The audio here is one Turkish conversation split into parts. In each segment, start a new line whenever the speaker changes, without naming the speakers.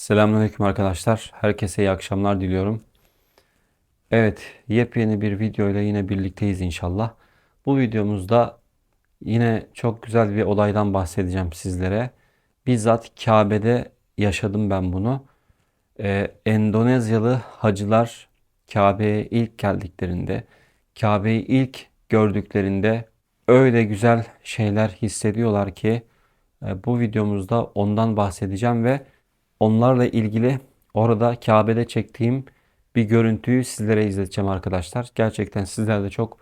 Selamünaleyküm arkadaşlar. Herkese iyi akşamlar diliyorum. Evet, yepyeni bir video ile yine birlikteyiz inşallah. Bu videomuzda yine çok güzel bir olaydan bahsedeceğim sizlere. Bizzat Kabe'de yaşadım ben bunu. Ee, Endonezyalı hacılar Kabe'ye ilk geldiklerinde, Kabe'yi ilk gördüklerinde öyle güzel şeyler hissediyorlar ki e, bu videomuzda ondan bahsedeceğim ve onlarla ilgili orada Kabe'de çektiğim bir görüntüyü sizlere izleteceğim arkadaşlar. Gerçekten sizler de çok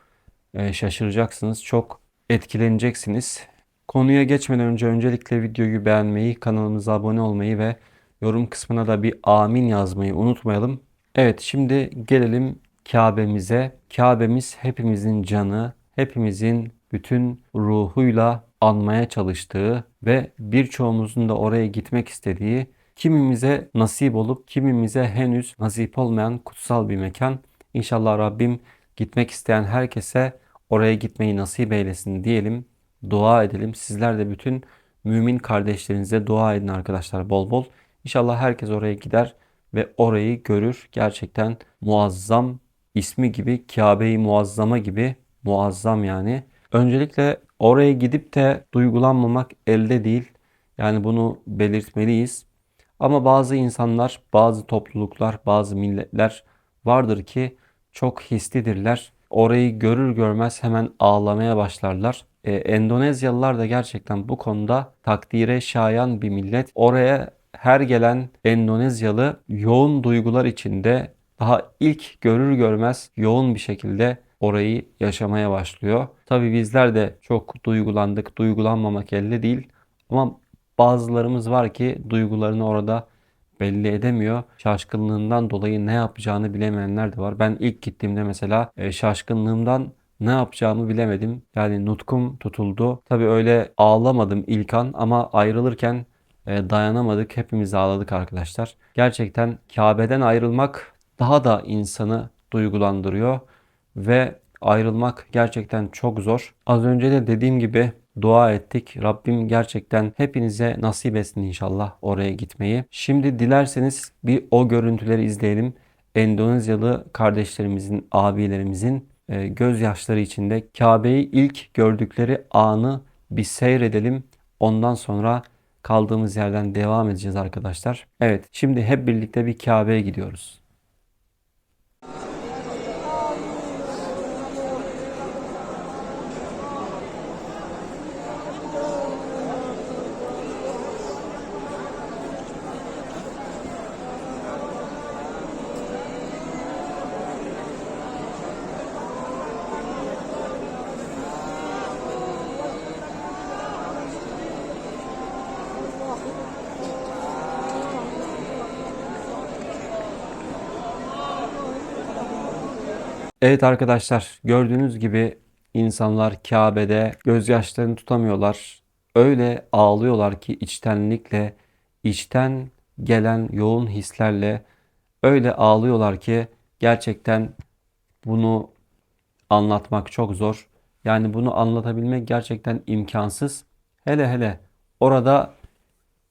e, şaşıracaksınız, çok etkileneceksiniz. Konuya geçmeden önce öncelikle videoyu beğenmeyi, kanalımıza abone olmayı ve yorum kısmına da bir amin yazmayı unutmayalım. Evet şimdi gelelim Kabe'mize. Kabe'miz hepimizin canı, hepimizin bütün ruhuyla anmaya çalıştığı ve birçoğumuzun da oraya gitmek istediği, kimimize nasip olup kimimize henüz nasip olmayan kutsal bir mekan. İnşallah Rabbim gitmek isteyen herkese oraya gitmeyi nasip eylesin diyelim. Dua edelim. Sizler de bütün mümin kardeşlerinize dua edin arkadaşlar bol bol. İnşallah herkes oraya gider ve orayı görür. Gerçekten muazzam ismi gibi Kabe-i Muazzama gibi muazzam yani. Öncelikle oraya gidip de duygulanmamak elde değil. Yani bunu belirtmeliyiz. Ama bazı insanlar, bazı topluluklar, bazı milletler vardır ki çok hislidirler. Orayı görür görmez hemen ağlamaya başlarlar. Ee, Endonezyalılar da gerçekten bu konuda takdire şayan bir millet. Oraya her gelen Endonezyalı yoğun duygular içinde daha ilk görür görmez yoğun bir şekilde orayı yaşamaya başlıyor. Tabii bizler de çok duygulandık. Duygulanmamak elde değil. Ama bazılarımız var ki duygularını orada belli edemiyor. Şaşkınlığından dolayı ne yapacağını bilemeyenler de var. Ben ilk gittiğimde mesela e, şaşkınlığımdan ne yapacağımı bilemedim. Yani nutkum tutuldu. Tabii öyle ağlamadım ilk an ama ayrılırken e, dayanamadık. Hepimiz ağladık arkadaşlar. Gerçekten Kabe'den ayrılmak daha da insanı duygulandırıyor ve ayrılmak gerçekten çok zor. Az önce de dediğim gibi dua ettik. Rabbim gerçekten hepinize nasip etsin inşallah oraya gitmeyi. Şimdi dilerseniz bir o görüntüleri izleyelim. Endonezyalı kardeşlerimizin, abilerimizin e, gözyaşları içinde Kabe'yi ilk gördükleri anı bir seyredelim. Ondan sonra kaldığımız yerden devam edeceğiz arkadaşlar. Evet, şimdi hep birlikte bir Kabe'ye gidiyoruz. Evet arkadaşlar gördüğünüz gibi insanlar Kabe'de gözyaşlarını tutamıyorlar. Öyle ağlıyorlar ki içtenlikle, içten gelen yoğun hislerle öyle ağlıyorlar ki gerçekten bunu anlatmak çok zor. Yani bunu anlatabilmek gerçekten imkansız. Hele hele orada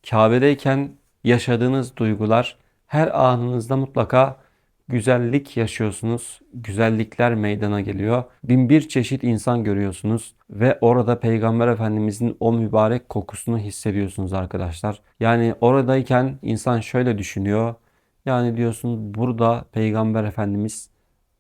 Kabe'deyken yaşadığınız duygular her anınızda mutlaka güzellik yaşıyorsunuz. Güzellikler meydana geliyor. Bin bir çeşit insan görüyorsunuz ve orada Peygamber Efendimizin o mübarek kokusunu hissediyorsunuz arkadaşlar. Yani oradayken insan şöyle düşünüyor. Yani diyorsun burada Peygamber Efendimiz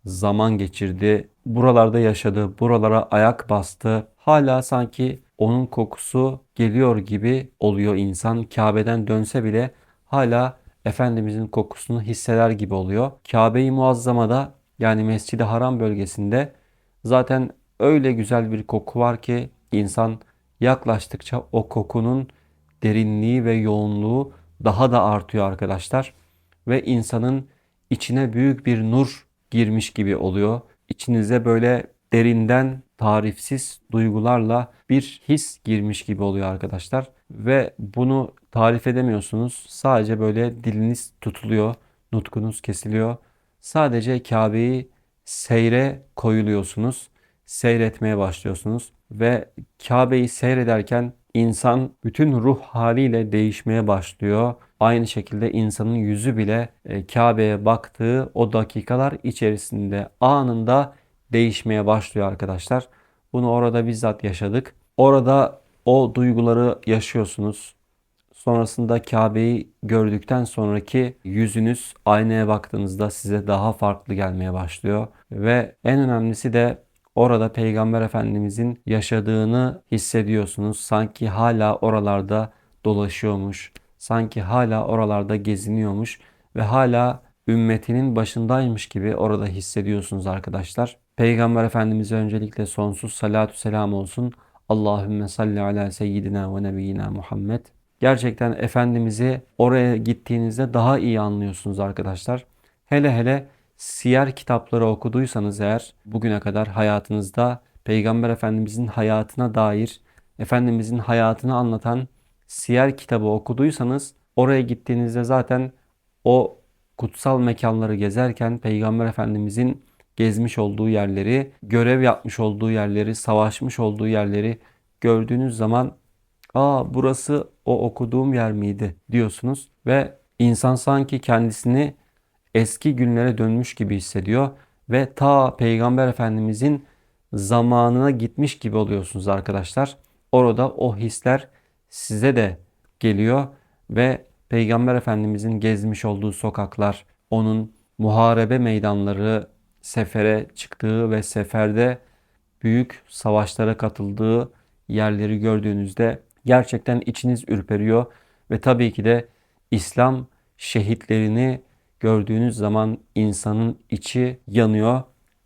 zaman geçirdi. Buralarda yaşadı. Buralara ayak bastı. Hala sanki onun kokusu geliyor gibi oluyor insan. Kabe'den dönse bile hala Efendimizin kokusunu hisseder gibi oluyor. Kabe-i Muazzama'da yani Mescid-i Haram bölgesinde zaten öyle güzel bir koku var ki insan yaklaştıkça o kokunun derinliği ve yoğunluğu daha da artıyor arkadaşlar. Ve insanın içine büyük bir nur girmiş gibi oluyor. İçinize böyle derinden tarifsiz duygularla bir his girmiş gibi oluyor arkadaşlar. Ve bunu tarif edemiyorsunuz. Sadece böyle diliniz tutuluyor, nutkunuz kesiliyor. Sadece Kabe'yi seyre koyuluyorsunuz. Seyretmeye başlıyorsunuz ve Kabe'yi seyrederken insan bütün ruh haliyle değişmeye başlıyor. Aynı şekilde insanın yüzü bile e, Kabe'ye baktığı o dakikalar içerisinde anında değişmeye başlıyor arkadaşlar. Bunu orada bizzat yaşadık. Orada o duyguları yaşıyorsunuz. Sonrasında Kabe'yi gördükten sonraki yüzünüz aynaya baktığınızda size daha farklı gelmeye başlıyor. Ve en önemlisi de orada Peygamber Efendimizin yaşadığını hissediyorsunuz. Sanki hala oralarda dolaşıyormuş, sanki hala oralarda geziniyormuş ve hala ümmetinin başındaymış gibi orada hissediyorsunuz arkadaşlar. Peygamber Efendimiz'e öncelikle sonsuz salatu selam olsun. Allahümme salli ala seyyidina ve nebiyyina Muhammed. Gerçekten Efendimiz'i oraya gittiğinizde daha iyi anlıyorsunuz arkadaşlar. Hele hele siyer kitapları okuduysanız eğer bugüne kadar hayatınızda Peygamber Efendimizin hayatına dair Efendimizin hayatını anlatan siyer kitabı okuduysanız oraya gittiğinizde zaten o kutsal mekanları gezerken Peygamber Efendimizin gezmiş olduğu yerleri, görev yapmış olduğu yerleri, savaşmış olduğu yerleri gördüğünüz zaman ''Aa burası o okuduğum yer miydi?'' diyorsunuz ve insan sanki kendisini eski günlere dönmüş gibi hissediyor ve ta Peygamber Efendimizin zamanına gitmiş gibi oluyorsunuz arkadaşlar. Orada o hisler size de geliyor ve Peygamber Efendimizin gezmiş olduğu sokaklar, onun muharebe meydanları, sefere çıktığı ve seferde büyük savaşlara katıldığı yerleri gördüğünüzde gerçekten içiniz ürperiyor ve tabii ki de İslam şehitlerini gördüğünüz zaman insanın içi yanıyor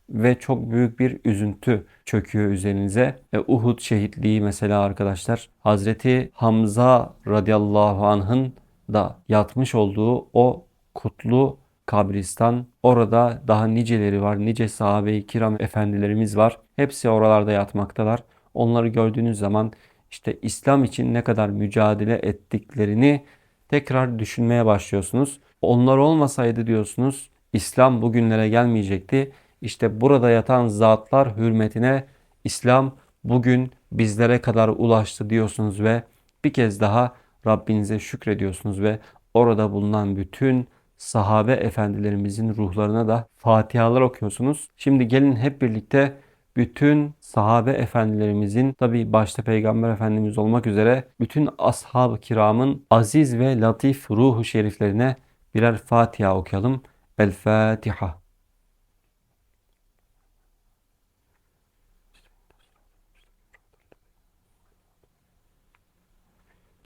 ve çok büyük bir üzüntü çöküyor üzerinize. Ve Uhud şehitliği mesela arkadaşlar Hazreti Hamza radıyallahu anh'ın da yatmış olduğu o kutlu kabristan. Orada daha niceleri var. Nice sahabe-i kiram efendilerimiz var. Hepsi oralarda yatmaktalar. Onları gördüğünüz zaman işte İslam için ne kadar mücadele ettiklerini tekrar düşünmeye başlıyorsunuz. Onlar olmasaydı diyorsunuz İslam bugünlere gelmeyecekti. İşte burada yatan zatlar hürmetine İslam bugün bizlere kadar ulaştı diyorsunuz ve bir kez daha Rabbinize şükrediyorsunuz ve orada bulunan bütün sahabe efendilerimizin ruhlarına da fatihalar okuyorsunuz. Şimdi gelin hep birlikte bütün sahabe efendilerimizin tabi başta peygamber efendimiz olmak üzere bütün ashab-ı kiramın aziz ve latif ruhu şeriflerine birer Fatiha okuyalım. El Fatiha.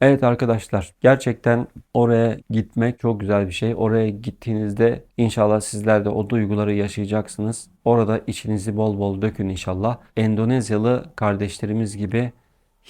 Evet arkadaşlar gerçekten oraya gitmek çok güzel bir şey. Oraya gittiğinizde inşallah sizler de o duyguları yaşayacaksınız. Orada içinizi bol bol dökün inşallah. Endonezyalı kardeşlerimiz gibi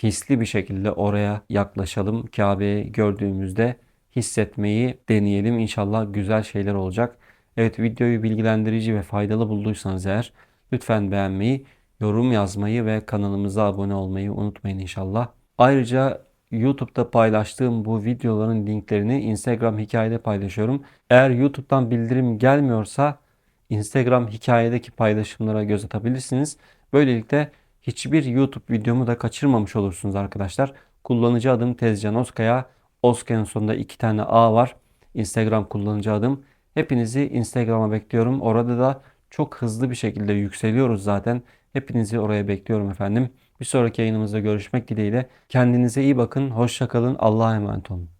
hisli bir şekilde oraya yaklaşalım. Kabe'yi gördüğümüzde hissetmeyi deneyelim. İnşallah güzel şeyler olacak. Evet videoyu bilgilendirici ve faydalı bulduysanız eğer lütfen beğenmeyi, yorum yazmayı ve kanalımıza abone olmayı unutmayın inşallah. Ayrıca YouTube'da paylaştığım bu videoların linklerini Instagram hikayede paylaşıyorum. Eğer YouTube'dan bildirim gelmiyorsa Instagram hikayedeki paylaşımlara göz atabilirsiniz. Böylelikle hiçbir YouTube videomu da kaçırmamış olursunuz arkadaşlar. Kullanıcı adım Tezcan Oskaya. Oskaya'nın sonunda iki tane A var. Instagram kullanıcı adım. Hepinizi Instagram'a bekliyorum. Orada da çok hızlı bir şekilde yükseliyoruz zaten. Hepinizi oraya bekliyorum efendim. Bir sonraki yayınımızda görüşmek dileğiyle. Kendinize iyi bakın. Hoşça kalın. Allah'a emanet olun.